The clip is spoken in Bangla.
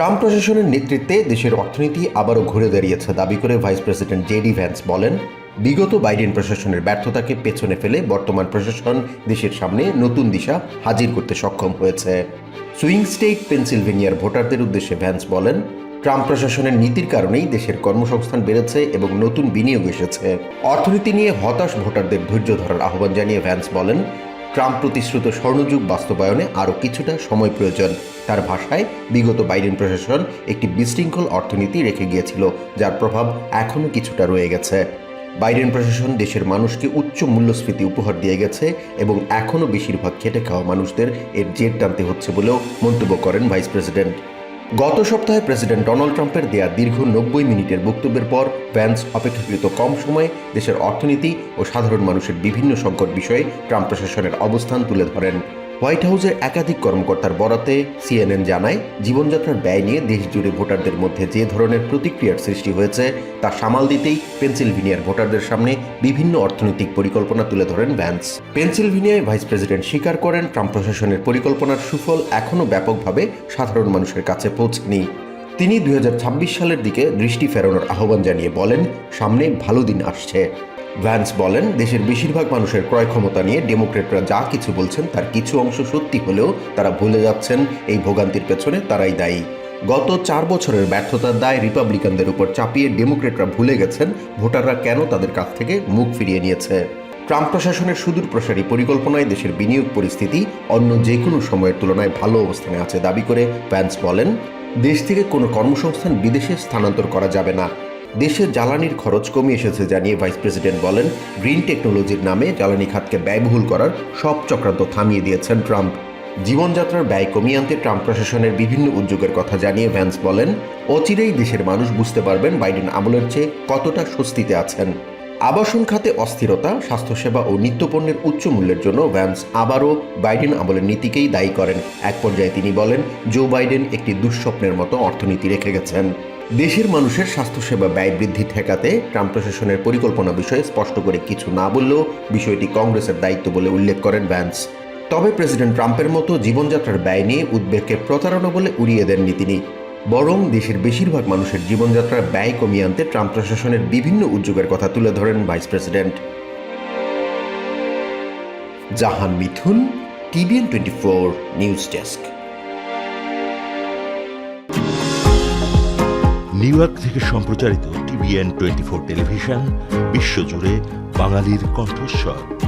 ট্রাম্প প্রশাসনের নেতৃত্বে দেশের অর্থনীতি আবারও ঘুরে দাঁড়িয়েছে। দাবি করে ভাইস প্রেসিডেন্ট জেডি ভ্যান্স বলেন, বিগত বাইডেন প্রশাসনের ব্যর্থতাকে পেছনে ফেলে বর্তমান প্রশাসন দেশের সামনে নতুন দিশা হাজির করতে সক্ষম হয়েছে। সুইং স্টেট পেনসিলভেনিয়ার ভোটারদের উদ্দেশ্যে ভ্যান্স বলেন, ট্রাম্প প্রশাসনের নীতির কারণেই দেশের কর্মসংস্থান বেড়েছে এবং নতুন বিনিয়োগ এসেছে। অর্থনীতি নিয়ে হতাশ ভোটারদের ধৈর্য ধরার আহ্বান জানিয়ে ভ্যান্স বলেন ট্রাম্প প্রতিশ্রুত স্বর্ণযুগ বাস্তবায়নে আরও কিছুটা সময় প্রয়োজন। তার ভাষায়, বিগত বাইডেন প্রশাসন একটি বিশৃঙ্খল অর্থনীতি রেখে গিয়েছিল, যার প্রভাব এখনও কিছুটা রয়ে গেছে। বাইডেন প্রশাসন দেশের মানুষকে উচ্চ মূল্যস্ফীতি উপহার দিয়ে গেছে এবং এখনও বেশিরভাগ খেটে খাওয়া মানুষদের এর জের টানতে হচ্ছে বলেও মন্তব্য করেন ভাইস প্রেসিডেন্ট। গত সপ্তাহে প্রেসিডেন্ট ডোনাল্ড ট্রাম্পের দেয়া দীর্ঘ নব্বই মিনিটের বক্তব্যের পর ভ্যান্স অপেক্ষাকৃত কম সময়ে দেশের অর্থনীতি ও সাধারণ মানুষের বিভিন্ন সংকট বিষয়ে ট্রাম্প প্রশাসনের অবস্থান তুলে ধরেন। হোয়াইট হাউসের একাধিক কর্মকর্তার বরাতে সিএনএন জানায়, জীবনযাত্রার ব্যয় নিয়ে দেশ জুড়ে ভোটারদের মধ্যে যে ধরনের প্রতিক্রিয়ার সৃষ্টি হয়েছে, তা সামাল দিতেই পেনসিলভেনিয়ার ভোটারদের সামনে বিভিন্ন অর্থনৈতিক পরিকল্পনা তুলে ধরেন ভ্যান্স। পেনসিলভেনিয়ায় ভাইস প্রেসিডেন্ট স্বীকার করেন, ট্রাম্প প্রশাসনের পরিকল্পনার সুফল এখনও ব্যাপকভাবে সাধারণ মানুষের কাছে পৌঁছেনি। তিনি দু হাজার ছাব্বিশ সালের দিকে দৃষ্টি ফেরানোর আহ্বান জানিয়ে বলেন, সামনে ভালো দিন আসছে। ভ্যান্স বলেন, দেশের বেশিরভাগ মানুষের ক্রয় ক্ষমতা নিয়ে ডেমোক্রেটরা যা কিছু বলছেন, তার কিছু অংশ সত্যি হলেও তারা ভুলে যাচ্ছেন, এই ভোগান্তির পেছনে তারাই দায়ী। গত চার বছরের ব্যর্থতার দায় রিপাবলিকানদের উপর চাপিয়ে ডেমোক্রেটরা ভুলে গেছেন, ভোটাররা কেন তাদের কাছ থেকে মুখ ফিরিয়ে নিয়েছে? ট্রাম্প প্রশাসনের সুদূর প্রসারী পরিকল্পনায় দেশের বিনিয়োগ পরিস্থিতি অন্য যে কোনো সময়ের তুলনায় ভালো অবস্থানে আছে, দাবি করে ভ্যান্স বলেন, দেশ থেকে কোনো কর্মসংস্থান বিদেশে স্থানান্তর করা যাবে না। দেশের জ্বালানির খরচ কমে এসেছে জানিয়ে ভাইস প্রেসিডেন্ট বলেন, গ্রিন টেকনোলজির নামে জ্বালানি খাতকে ব্যয়বহুল করার সব চক্রান্ত থামিয়ে দিয়েছেন ট্রাম্প। জীবনযাত্রার ব্যয় কমিয়ে আনতে ট্রাম্প প্রশাসনের বিভিন্ন উদ্যোগের কথা জানিয়ে ভ্যান্স বলেন, অচিরেই দেশের মানুষ বুঝতে পারবেন বাইডেন আমলের চেয়ে কতটা স্বস্তিতে আছেন। আবাসন খাতে অস্থিরতা, স্বাস্থ্যসেবা ও নিত্যপণ্যের উচ্চ মূল্যের জন্য ভ্যান্স আবারও বাইডেন আমলের নীতিকেই দায়ী করেন। এক পর্যায়ে তিনি বলেন, জো বাইডেন একটি দুঃস্বপ্নের মতো অর্থনীতি রেখে গেছেন। দেশের মানুষের স্বাস্থ্যসেবা ব্যয় বৃদ্ধি ঠেকাতে ট্রাম্প প্রশাসনের পরিকল্পনা বিষয়ে স্পষ্ট করে কিছু না বললেও বিষয়টি কংগ্রেসের দায়িত্ব বলে উল্লেখ করেন ভ্যান্স। তবে প্রেসিডেন্ট ট্রাম্পের মতো জীবনযাত্রার ব্যয় নিয়ে উদ্বেগকে প্রতারণা বলে উড়িয়ে দেননি তিনি। বরং দেশের বেশিরভাগ মানুষের জীবনযাত্রার ব্যয় কমিয়ে আনতে ট্রাম্প প্রশাসনের বিভিন্ন উদ্যোগের কথা তুলে ধরেন vice president. Jahan Mithun, TVN twenty four news desk. New York থেকে সম্প্রচারিত টিভিএন টোয়েন্টি ফোর টেলিভিশন, বিশ্বজুড়ে বাঙালির কণ্ঠস্বর।